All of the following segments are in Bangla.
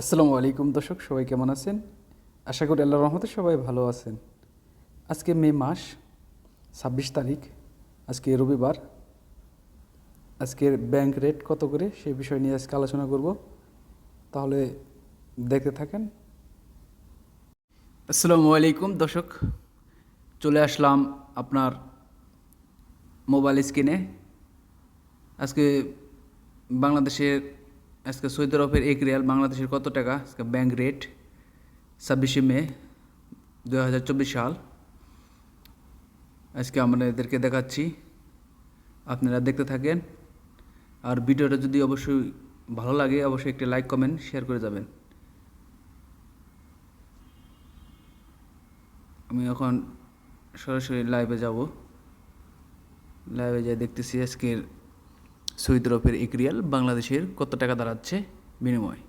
আসসালামু আলাইকুম দর্শক, সবাই কেমন আছেন? আশা করি আল্লাহ রহমতে সবাই ভালো আছেন। আজকে মে মাস, ছাব্বিশ তারিখ, আজকে রবিবার। আজকের ব্যাংক রেট কত করে সেই বিষয় নিয়ে আজকে আলোচনা করব। তাহলে দেখতে থাকেন। আসসালামু আলাইকুম দর্শক, চলে আসলাম আপনার মোবাইল স্ক্রিনে আজকে বাংলাদেশের আজকে সৌদি আরবের এক রিয়াল বাংলাদেশের কত টাকা? আজকে ব্যাংক রেট ছাব্বিশে মে দু হাজার চব্বিশ সাল। আজকে আমাদেরকে দেখাচ্ছি। আপনারা দেখতে থাকেন। আর ভিডিওটা যদি অবশ্যই ভালো লাগে, অবশ্যই একটি লাইক কমেন্ট শেয়ার করে যাবেন। আমি এখন সরাসরি লাইভে যাব। লাইভে যাই দেখতেছি আজকের সৌদি আরবের এক রিয়াল বাংলাদেশের কত টাকা দাঁড়াচ্ছে বিনিময়?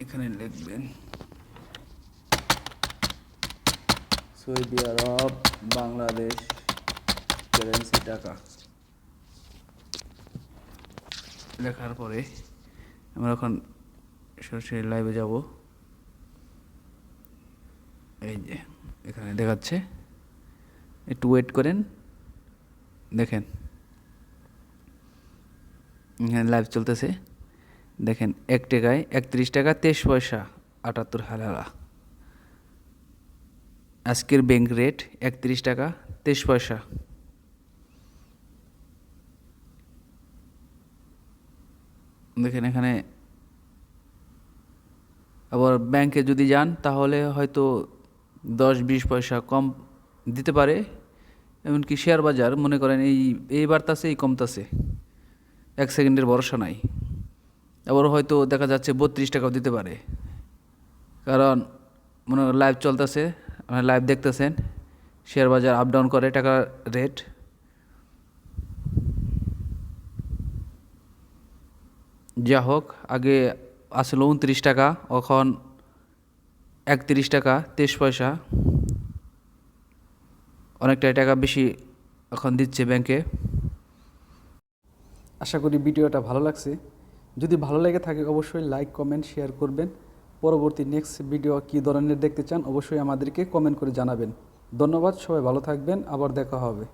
এখানে লিখবেন। সৌদি আরব বাংলাদেশ কারেন্সি টাকা। লেখার পরে আমরা এখন সরাসরি লাইভে যাব। এই যে, এখানে দেখাচ্ছে। একটু ওয়েট করেন, দেখেন। লাইভ চলতেছে। দেখেন, এক টাকায় একত্রিশ টাকা, তেইশ পয়সা, আটাত্তর হালালা। আজকের ব্যাংক রেট একত্রিশ টাকা, তেইশ পয়সা। দেখেন এখানে আবার ব্যাংকে যদি যান, তাহলে হয়তো দশ, বিশ পয়সা কম দিতে পারে। এমনকি শেয়ার বাজার, মনে করেন এই এই বাড়তাছে, এই কমতাছে। এক সেকেন্ডের ভরসা নাই। আবার হয়তো দেখা যাচ্ছে বত্রিশ টাকাও দিতে পারে। কারণ মনে লাইভ চলতেছে আপনি লাইভ দেখতেছেন শেয়ার বাজার আপ ডাউন করে টাকার রেট যা হোক, আগে আসলে উনত্রিশ টাকা, এখন একত্রিশ টাকা, তেইশ পয়সা। অনেকটাই টাকা বেশি এখন দিচ্ছে ব্যাংকে আশা করি ভিডিওটা ভালো লাগছে। যদি ভালো লেগে থাকে অবশ্যই লাইক কমেন্ট শেয়ার করবেন। পরবর্তী নেক্সট ভিডিও কী ধরনের দেখতে চান অবশ্যই আমাদেরকে কমেন্ট করে জানাবেন। ধন্যবাদ, সবাই ভালো থাকবেন, আবার দেখা হবে।